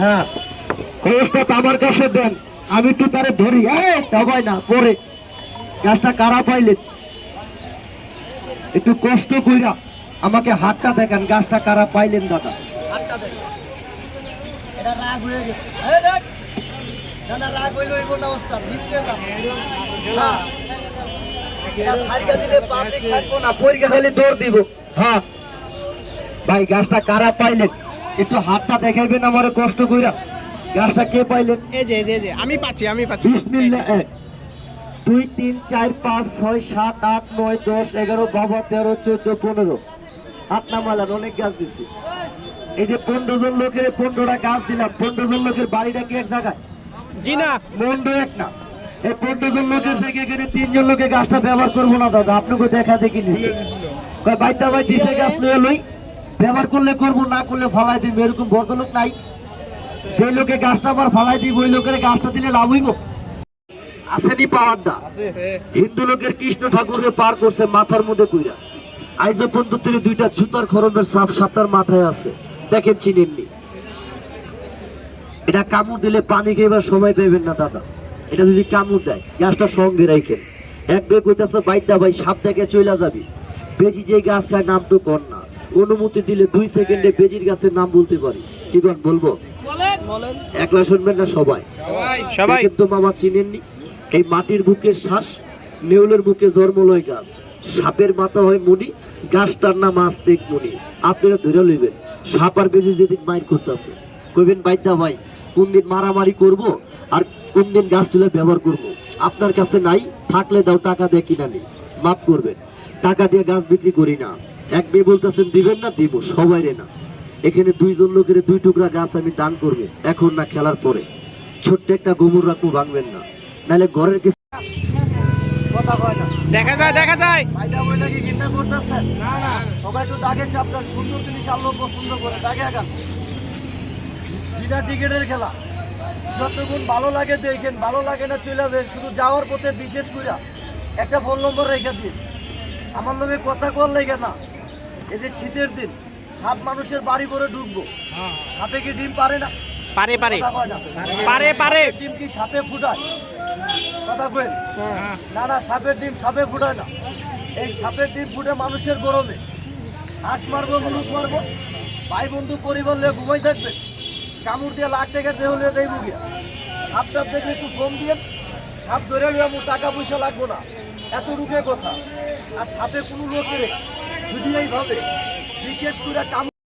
হ্যাঁ। আমি একটু তারে ধরি। সবাই না, পরে। গাছটা কারা পাইলে একটু কষ্ট কইরা আমাকে হাতটা দেখান গাছটা কারা পাইলেন, দাদা? হয়ে দিলে পাবলিক থাকব না, পরীক্ষা খালি দৌড় দিব। হ্যাঁ। ভাই গাছটা কারা পাইলেন? একটু হাতটা দেখাইবেন আমার কষ্ট কইরা। গাছটা কে পাইলেন? এই যে এই যে আমি পাচ্ছি আমি পাচ্ছি। বিসমিল্লাহ। দুই তিন চার পাঁচ ছয় সাত আট নয় দশ এগারো বাবা তেরো চোদ্দ পনেরো। হাত নামালান অনেক গাছ দিচ্ছি এই যে পনেরো জন লোকের পনেরোটা গাছ দিলাম পনেরো জন লোকের বাড়িটা কি এক জায়গায়? জি না। মন্ড এক না। এই পনেরো জন লোকের থেকে এখানে তিনজন লোকে গাছটা ব্যবহার করব না দাদা। আপনাকে দেখা দেখি নিচ্ছে কয় বাইতা ভাই দিছে গাছ লয়ে লই। ব্যবহার করলে করব না করলে ফালাই দিব এরকম ভদ্রলোক নাই। যে লোকে গাছটা আবার ফালাই দিব ওই লোকের গাছটা দিলে লাভ হইব। আসেনি পাওয়ারটা হিন্দু লোকের কৃষ্ণ ঠাকুরকে পার করছে মাথার মধ্যে কইরা। আইজ দুইটা জুতার খরমের সাপ মাথায় আছে দেখেন চিনেননি। এটা কামড় দিলে পানি খেয়ে সময় পাইবেন না দাদা। এটা যদি কামড় দেয় গাছটা সঙ্গে রাখেন এক বে কইতাছে বাইদা ভাই সাপ দেখে চইলা যাবি। বেজি যে গাছ খায় নাম তো কর না অনুমতি দিলে দুই সেকেন্ডে বেজির গাছের নাম বলতে পারি। কি কর বলব? বলেন। একলা শুনবেন না সবাই? সবাই। কিন্তু মামা চিনেননি। এই মাটির বুকে শ্বাস নেউলের বুকে জন্মলয় গাছ। সাপের মাথা হয় মুনি গাছটার নাম আস্তেক মুনি। আপনারা ধরে লইবেন সাপ আর বেজি যেদিন মাইর করতেছে। কইবেন বাইদা ভাই কোন দিন মারামারি করব আর কোন দিন গাছ তুলে ব্যবহার করব? আপনার কাছে নাই থাকলে দাও টাকা দিয়ে কিনা নেই। মাফ করবেন। টাকা দিয়ে গাছ বিক্রি করি না। এক মেয়ে বলতেছেন দিবেন না দিব সবাই রে না। এখানে দুইজন লোকের দুই টুকরা গাছ আমি দান করবে এখন না খেলার পরে। ছোট্ট একটা গোবর রাখব ভাঙবেন না। নাহলে ঘরের কিছু কথা কয় না। দেখা যায় দেখা যায়। কি চিন্তা করতেছেন? না না। সবাই একটু দাগে চাপটান সুন্দর জিনিস আল্লাহ পছন্দ করে। দাগে আগান। বিনা টিকিটের খেলা। যতক্ষণ ভালো লাগে দেখেন ভালো লাগে না চলে যাবেন শুধু যাওয়ার পথে বিশেষ করে একটা ফোন নম্বর রেখে দিন। আমার লগে কথা কর লেগে না। এই যে শীতের দিন সাপ মানুষের বাড়ি করে ঢুকবো। সাপে কি ডিম পারে না? পারে পারে। পারে পারে। ডিম কি সাপে ফুটায়? কথা কইন। না না সাপের ডিম সাপে ফুটায় না। এই সাপের ডিম ফুটে মানুষের গরমে। হাঁস মারবো মুলুক মারবো। ভাই বন্ধু পরিবার লিয়ে ঘুমাই থাকবে। কামড় দিয়ে লাখ টাকার দেহ লিয়ে দেবো গিয়া। সাপ টাপ দেখলে একটু ফোন দিয়ে সাপ ধরে আমার টাকা পয়সা লাগবো না। এত রূপে কথা। আর সাপে কোনো লোকের যদি এইভাবে বিশেষ করে কামড়